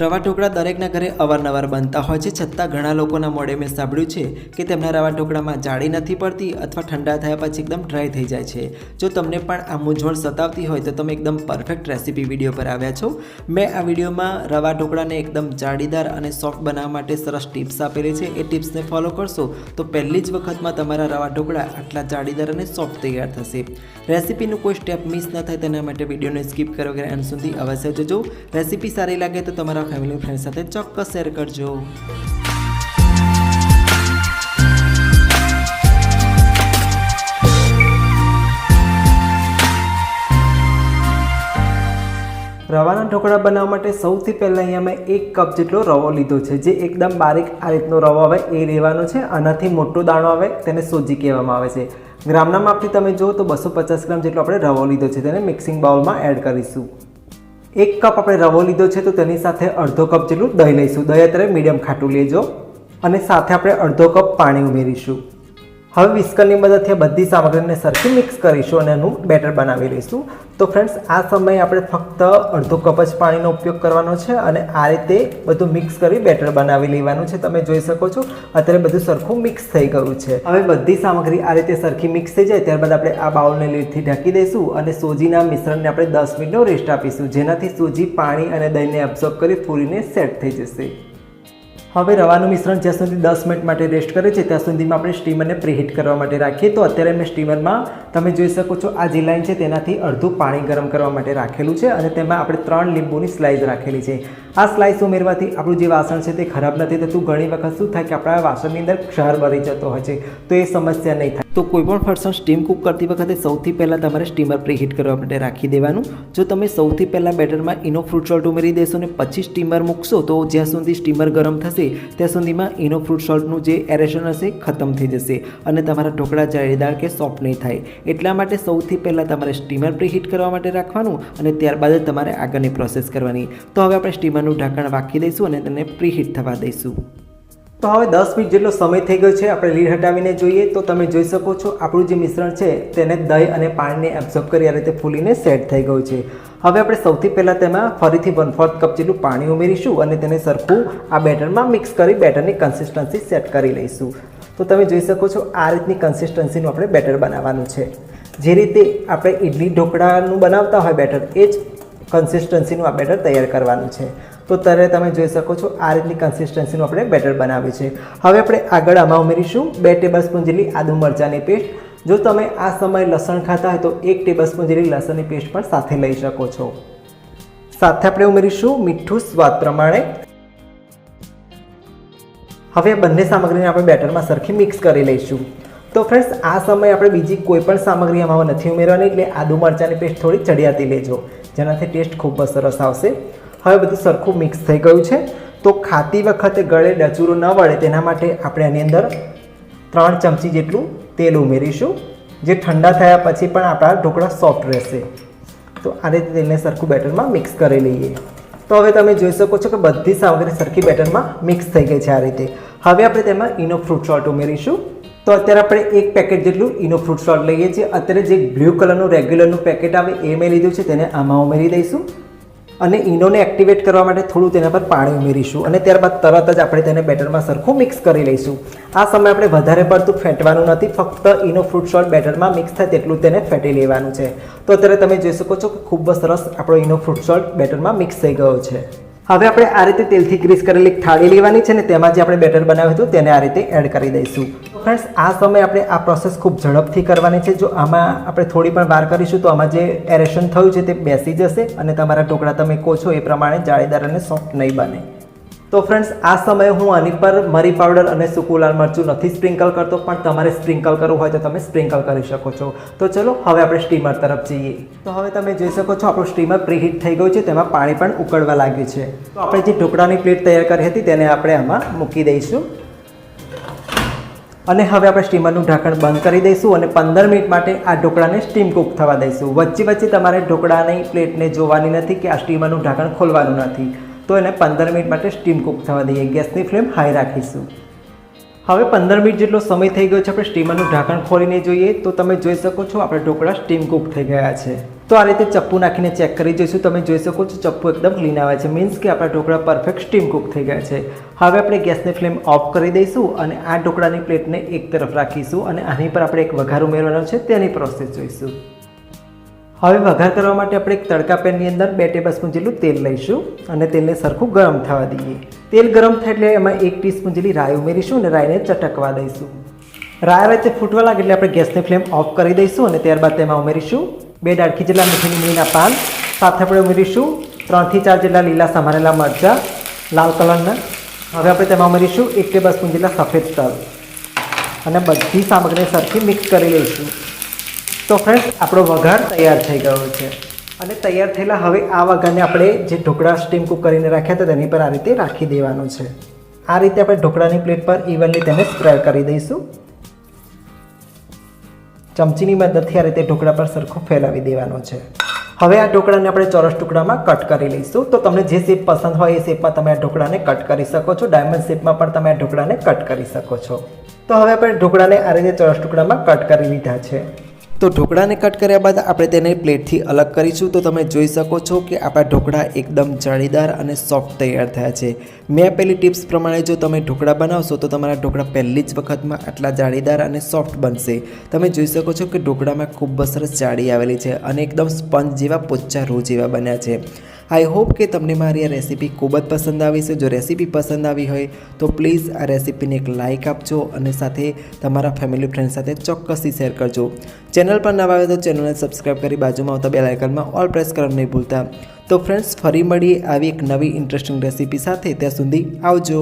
રવા ઢોકળા દરેકના ઘરે અવારનવાર બનતા હોય છે, છતાં ઘણા લોકોના મોડે મેં સાંભળ્યું છે કે તેમના રવા ઢોકળામાં જાળી નથી પડતી અથવા ઠંડા થયા પછી એકદમ ડ્રાય થઈ જાય છે. જો તમને પણ આ મૂંઝવણ સતાવતી હોય તો તમે એકદમ પરફેક્ટ રેસીપી વીડિયો પર આવ્યા છો. મેં આ વિડીયોમાં રવા ઢોકળાને એકદમ જાળીદાર અને સોફ્ટ બનાવવા માટે સરસ ટિપ્સ આપેલી છે. એ ટિપ્સને ફોલો કરશો તો પહેલી જ વખતમાં તમારા રવા ઢોકળા આટલા જાળીદાર અને સોફ્ટ તૈયાર થશે. રેસીપીનું કોઈ સ્ટેપ મિસ ન થાય તેના માટે વિડીયોને સ્કીપ કરો વગેરે એન્ડ સુધી અવશ્ય જોજો. રેસીપી સારી લાગે તો તમારા ફેમિલી ફ્રેન્ડ સાથે ચોક્કસ શેર કરજો. રવાના ઢોકળા બનાવવા માટે સૌથી પહેલાં અહીંયા મેં એક કપ જેટલો રવો લીધો છે. જે એકદમ બારીક આ રીતનો રવો આવે એ લેવાનો છે. આનાથી મોટો દાણો આવે, તેને સોજી કહેવામાં આવે છે. ગ્રામના માપથી તમે જુઓ તો બસો પચાસ ગ્રામ જેટલો આપણે રવો લીધો છે. તેને મિક્સિંગ બાઉલમાં એડ કરીશું. એક કપ આપણે રવો લીધો છે, તો તેની સાથે અડધો કપ જેટલું દહીં લઈશું. દહીં અત્યારે મીડિયમ ખાટું લેજો. અને સાથે આપણે અડધો કપ પાણી ઉમેરીશું. હવે વિસ્કરની મદદથી બધી સામગ્રીને સરખી મિક્સ કરીશું અને એનું બેટર બનાવી લઈશું. તો ફ્રેન્ડ્સ આ સમયે આપણે ફક્ત અડધો કપ જ પાણીનો ઉપયોગ કરવાનો છે અને આ રીતે બધું મિક્સ કરી બેટર બનાવી લેવાનું છે. તમે જોઈ શકો છો, અત્યારે બધું સરખું મિક્સ થઈ ગયું છે. હવે બધી સામગ્રી આ રીતે સરખી મિક્સ થઈ જાય, ત્યારબાદ આપણે આ બાઉલને લીડથી ઢાંકી દઈશું અને સોજીના મિશ્રણને આપણે દસ મિનિટનો રેસ્ટ આપીશું, જેનાથી સોજી પાણી અને દહીંને એબ્ઝોર્બ કરી ફૂલીને સેટ થઈ જશે. હવે રવાનું મિશ્રણ જ્યાં સુધી દસ મિનિટ માટે રેસ્ટ કરે છે, ત્યાં સુધીમાં આપણે સ્ટીમરને પ્રીહીટ કરવા માટે રાખીએ. તો અત્યારે મેં સ્ટીમરમાં, તમે જોઈ શકો છો, આ જે લાઈન છે તેનાથી અડધું પાણી ગરમ કરવા માટે રાખેલું છે અને તેમાં આપણે ત્રણ લીંબુની સ્લાઇસ રાખેલી છે. આ સ્લાઇસ ઉમેરવાથી આપણું જે વાસણ છે તે ખરાબ નથી થતું. ઘણી વખત શું થાય કે આપણા વાસણની અંદર ક્ષાર ભરી જતો હોય છે. તો એ સમસ્યા નહીં થાય. તો કોઈ પણ ફરસાણ સ્ટીમ કુક કરતી વખતે સૌથી પહેલાં તમારે સ્ટીમર પ્રીહીટ કરવા માટે રાખી દેવાનું. જો તમે સૌથી પહેલાં બેટરમાં ઇનો ફ્રૂટ સોલ્ટ ઉમેરી દેશો ને પછી સ્ટીમર મૂકશો, તો જ્યાં સુધી સ્ટીમર ગરમ થશે, ત્યાં સુધીમાં ઇનો ફ્રૂટ સોલ્ટનું જે એરેશન હશે ખતમ થઈ જશે અને તમારા ઢોકળા જાળીદાર કે સોફ્ટ નહીં થાય. એટલા માટે સૌથી પહેલાં તમારે સ્ટીમર પ્રીહીટ કરવા માટે રાખવાનું અને ત્યારબાદ તમારે આગળની પ્રોસેસ કરવાની. તો હવે આપણે સ્ટીમરનું ઢાંકણ વાકી દઈશું અને તેને પ્રીહીટ થવા દઈશું. તો હવે દસ મિનિટ જેટલો સમય થઈ ગયો છે, આપણે લીડ હટાવીને જોઈએ. તો તમે જોઈ શકો છો, આપણું જે મિશ્રણ છે, તેને દહીં અને પાણીને એબ્ઝોર્બ કરી આ રીતે ફૂલીને સેટ થઈ ગયું છે. હવે આપણે સૌથી પહેલાં તેમાં ફરીથી વન ફોર્થ કપ જેટલું પાણી ઉમેરીશું અને તેને સરખું આ બેટરમાં મિક્સ કરી બેટરની કન્સિસ્ટન્સી સેટ કરી લઈશું. તો તમે જોઈ શકો છો, આ રીતની કન્સિસ્ટન્સીનું આપણે બેટર બનાવવાનું છે. જે રીતે આપણે ઇડલી ઢોકળાનું બનાવતા હોય બેટર, એ જ કન્સિસ્ટન્સીનું આ બેટર તૈયાર કરવાનું છે. તો ત્યારે તમે જોઈ શકો છો આ રીતની કન્સિસ્ટન્સીનું આપણે બેટર બનાવ્યું છે. હવે આપણે આગળ આમાં ઉમેરીશું બે ટેબલ સ્પૂન જેટલી આદુ મરચાંની પેસ્ટ. જો તમે આ સમયે લસણ ખાતા હોય તો એક ટેબલ સ્પૂન જેટલી લસણની પેસ્ટ પણ સાથે લઈ શકો છો. સાથે આપણે ઉમેરીશું મીઠું સ્વાદ પ્રમાણે. હવે બંને સામગ્રીને આપણે બેટરમાં સરખી મિક્સ કરી લઈશું. તો ફ્રેન્ડ્સ આ સમયે આપણે બીજી કોઈ પણ સામગ્રી આમાં નથી ઉમેરવાની એટલે આદુ મરચાંની પેસ્ટ થોડી ચડિયાતી લેજો. જેનાથી ટેસ્ટ ખૂબ જ સરસ આવશે. હવે બધું સરખું મિક્સ થઈ ગયું છે. તો ખાતી વખતે ગળે ડચુરો ન વળે તેના માટે આપણે આની અંદર ત્રણ ચમચી જેટલું તેલ ઉમેરીશું, જે ઠંડા થયા પછી પણ આપણા ઢોકળા સોફ્ટ રહેશે. તો આ રીતે તેલને સરખું બેટરમાં મિક્સ કરી લઈએ. તો હવે તમે જોઈ શકો છો કે બધી સામગ્રી સરખી બેટરમાં મિક્સ થઈ ગઈ છે આ રીતે. હવે આપણે તેમાં ઇનો ફ્રૂટ સોલ્ટ ઉમેરીશું. તો અત્યારે આપણે એક પેકેટ જેટલું ઇનો ફ્રૂટ સોલ્ટ લઈએ છીએ. અત્યારે જે બ્લુ કલરનું રેગ્યુલરનું પેકેટ આવે એ મેં લીધું છે, તેને આમાં ઉમેરી દઈશું. અને ઇનોને એક્ટિવેટ કરવા માટે થોડું તેના પર પાણી ઉમેરીશું અને ત્યારબાદ તરત જ આપણે તેને બેટરમાં સરખું મિક્સ કરી લઈશું. આ સમયે આપણે વધારે પડતું ફેંટવાનું નથી, ફક્ત ઇનો ફ્રૂટ સોલ્ટ બેટરમાં મિક્સ થાય તેટલું તેને ફેટી લેવાનું છે. તો અત્યારે તમે જોઈ શકો છો કે ખૂબ જ સરસ આપણો ઇનો ફ્રૂટ સોલ્ટ બેટરમાં મિક્સ થઈ ગયો છે. હવે આપણે આ રીતે તેલથી ગ્રીસ કરેલી થાળી લેવાની છે ને તેમાં જે આપણે બેટર બનાવ્યું હતું તેને આ રીતે એડ કરી દઈશું. ફ્રેન્ડ્સ આ સમયે આપણે આ પ્રોસેસ ખૂબ ઝડપથી કરવાની છે. જો આમાં આપણે થોડી પણ વાર કરીશું, તો આમાં જે એરેશન થયું છે તે બેસી જશે અને તમારા ટુકડા તમે કહો છો એ પ્રમાણે જાળીદાર અને સોફ્ટ નહીં બને. તો ફ્રેન્ડ્સ આ સમયે હું આની પર મરી પાવડર અને સૂકું લાલ મરચું નથી સ્પ્રિંકલ કરતો, પણ તમારે સ્પ્રિંકલ કરવું હોય તો તમે સ્પ્રિંકલ કરી શકો છો. તો ચલો, હવે આપણે સ્ટીમર તરફ જઈએ. તો હવે તમે જોઈ શકો છો, આપણું સ્ટીમર પ્રીહીટ થઈ ગયું છે, તેમાં પાણી પણ ઉકળવા લાગ્યું છે. તો આપણે જે ઢોકળાની પ્લેટ તૈયાર કરી હતી તેને આપણે આમાં મૂકી દઈશું. અને હવે આપણે સ્ટીમરનું ઢાંકણ બંધ કરી દઈશું અને પંદર મિનિટ માટે આ ઢોકળાને સ્ટીમ કૂક થવા દઈશું. વચ્ચે વચ્ચે તમારે ઢોકળાની પ્લેટને જોવાની નથી કે આ સ્ટીમરનું ઢાંકણ ખોલવાનું નથી. તો એને પંદર મિનિટ માટે સ્ટીમ કૂક થવા દઈએ. ગેસની ફ્લેમ હાઈ રાખીશું. હવે પંદર મિનિટ જેટલો સમય થઈ ગયો છે, આપણે સ્ટીમરનું ઢાંકણ ખોલીને જોઈએ. તો તમે જોઈ શકો છો, આપણે ઢોકળા સ્ટીમ કૂક થઈ ગયા છે. તો આ રીતે ચપ્પુ નાખીને ચેક કરી જોઈશું. તમે જોઈ શકો છો ચપ્પુ એકદમ ક્લીન આવે છે. મીન્સ કે આપણા ઢોકળા પરફેક્ટ સ્ટીમ કુક થઈ ગયા છે. હવે આપણે ગેસની ફ્લેમ ઓફ કરી દઈશું અને આ ઢોકળાની પ્લેટને એક તરફ રાખીશું અને આની પર આપણે એક વઘાર ઉમેરવાનો છે. તેની પ્રોસેસ જોઈશું. હવે વઘાર કરવા માટે આપણે એક તડકા પેનની અંદર બે ટેબલ સ્પૂન જેટલું તેલ લઈશું અને તેલને સરખું ગરમ થવા દઈએ. તેલ ગરમ થાય એટલે એમાં એક ટીસ્પૂન જેટલી રાય ઉમેરીશું અને રાઈને ચટકવા દઈશું. રાય રીતે ફૂટવા લાગે એટલે આપણે ગેસની ફ્લેમ ઓફ કરી દઈશું અને ત્યારબાદ તેમાં ઉમેરીશું બે ડાળખી જેટલા મીઠી લીમડીના પાન. સાથે આપણે ઉમેરીશું ત્રણથી ચાર જેટલા લીલા સમારેલા મરચાં, લાલ કલરના. હવે આપણે તેમાં ઉમેરીશું એક ટેબલ સ્પૂન જેટલા સફેદ તલ. અને બધી સામગ્રીને સરખી મિક્સ કરી લઈશું. તો ફ્રેન્ડ્સ આપણો વઘાર તૈયાર થઈ ગયો છે. અને તૈયાર થયેલા હવે આ વઘારને આપણે જે ઢોકળા સ્ટીમ કુક કરીને રાખ્યા હતા તેની પર આ રીતે રાખી દેવાનું છે. આ રીતે આપણે ઢોકળાની પ્લેટ પર ઇવનલી તેને સ્પ્રેડ કરી દઈશું. ચમચીની મદદથી આ રીતે ઢોકળા પર સરખો ફેલાવી દેવાનો છે. હવે આ ઢોકળાને આપણે ચોરસ ટુકડામાં કટ કરી લઈશું. તો તમને જે શેપ પસંદ હોય એ શેપમાં તમે આ ઢોકળાને કટ કરી શકો છો. ડાયમંડ શેપમાં પણ તમે આ ઢોકળાને કટ કરી શકો છો. તો હવે આપણે ઢોકળાને આ રીતે ચોરસ ટુકડામાં કટ કરી લીધા છે. તો ઢોકળાને કટ કર્યા બાદ આપણે તેને પ્લેટથી અલગ કરીશું. તો તમે જોઈ શકો છો કે આપણા ઢોકળા એકદમ જાળીદાર અને સોફ્ટ તૈયાર થયા છે. મેં આપેલી ટિપ્સ પ્રમાણે જો તમે ઢોકળા બનાવશો, તો તમારા ઢોકળા પહેલી જ વખતમાં આટલા જાળીદાર અને સોફ્ટ બનશે. તમે જોઈ શકો છો કે ઢોકળામાં ખૂબ સરસ જાળી આવેલી છે અને એકદમ સ્પંજ જેવા પોચા રૂ જેવા બન્યા છે. આઈ હોપ કે તમને મારી આ રેસીપી ખૂબ જ પસંદ આવી છે. જો રેસીપી પસંદ આવી હોય તો પ્લીઝ આ રેસીપીને એક લાઇક આપજો અને સાથે તમારા ફેમિલી ફ્રેન્ડ સાથે ચોક્કસથી શેર કરજો. ચેનલ પર નવા આવે તો ચેનલને સબસ્ક્રાઈબ કરી બાજુમાં આવતા બે લાઇકનમાં ઓલ પ્રેસ કરવાનું નહીં ભૂલતા. તો ફ્રેન્ડ્સ, ફરી મળીએ આવી એક નવી ઇન્ટરેસ્ટિંગ રેસીપી સાથે. ત્યાં સુધી આવજો.